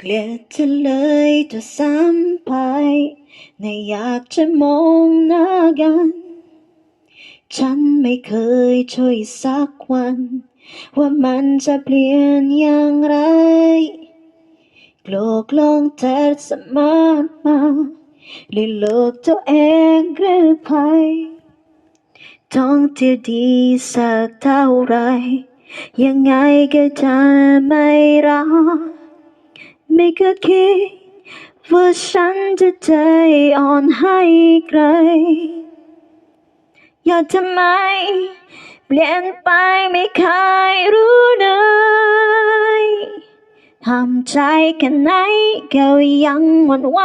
เกลียดเธอเลยจะซ้ำไปในอยากจะมองหน้ากัน ฉันไม่เคยช่วยสักวัน ว่ามันจะเปลี่ยนอย่างไรโกลกลงเธอสมานมาหรือโลกตัวเองหรือภัยท่องเที่ดีสักเท่าไร ยังไงก็จะไม่รัก ไม่เคยคิดว่าฉันจะใจอ่อนให้ใคร อยากทำไม เปลี่ยนไปไม่เคยรู้เลยทำใจแค่ไหนก็ยังหวั่นไหว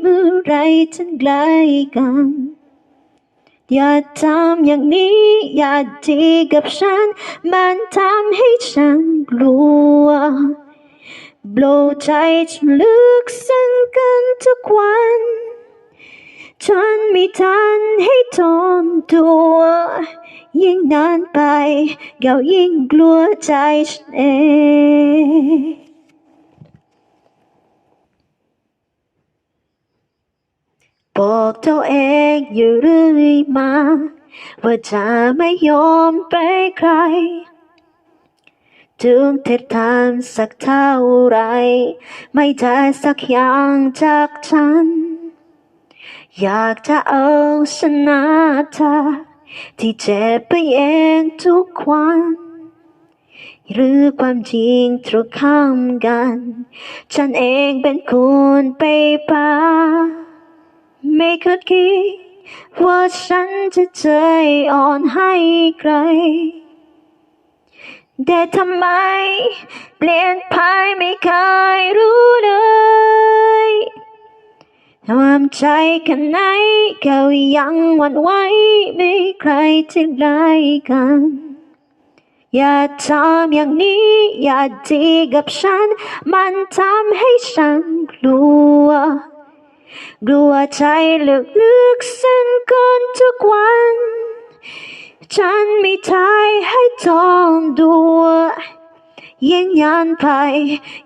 เมื่อไรถึงไกล้กัน อย่าทำอย่างนี้ อย่าทีกับฉัน มันทำให้ฉันกลัว โบลใจฉันลึกซึ้งกันทุกวัน ฉันไม่ทันให้ทนตัว ยิ่งนานไปก็ยิ่งกลัวใจฉันเองบอกตัวเองอยู่เรื่อยมา ว่าจะไม่ยอมไปใคร ถึงเธอทำสักเท่าไร ไม่ได้สักอย่างจากฉัน อยากจะเอาชนะเธอที่เจ็บไปเองทุกวัน หรือความจริงตรงข้ามกัน ฉันเองเป็นคนไปพาไม่เคยคิดว่าฉันจะใจอ่อนให้ใคร แต่ทำไม เปลี่ยนไปไม่เคยรู้เลยทำใจแค่ไหนก็ยังหวั่นไหวไม่ใครที่ไกลกัน อย่าทำอย่างนี้ อย่าดีกับฉัน มันทำให้ฉันกลัว กลัวใจลึกๆซึ้งกันทุกวัน ฉันไม่ทายให้ทองดัวยิ่งยานไป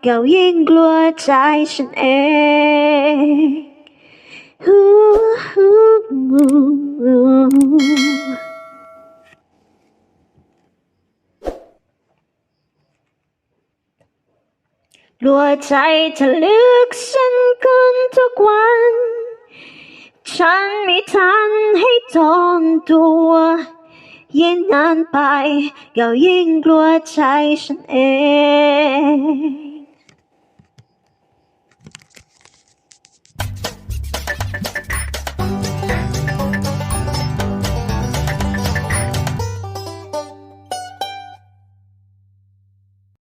ก็ยิ่งกลัวใจฉันเองกลัวใจจะลึกซึ้งกันทุกวัน ฉันไม่ทันให้ทนตัว ยิ่งนานไปก็ยิ่งกลัวใจฉันเอง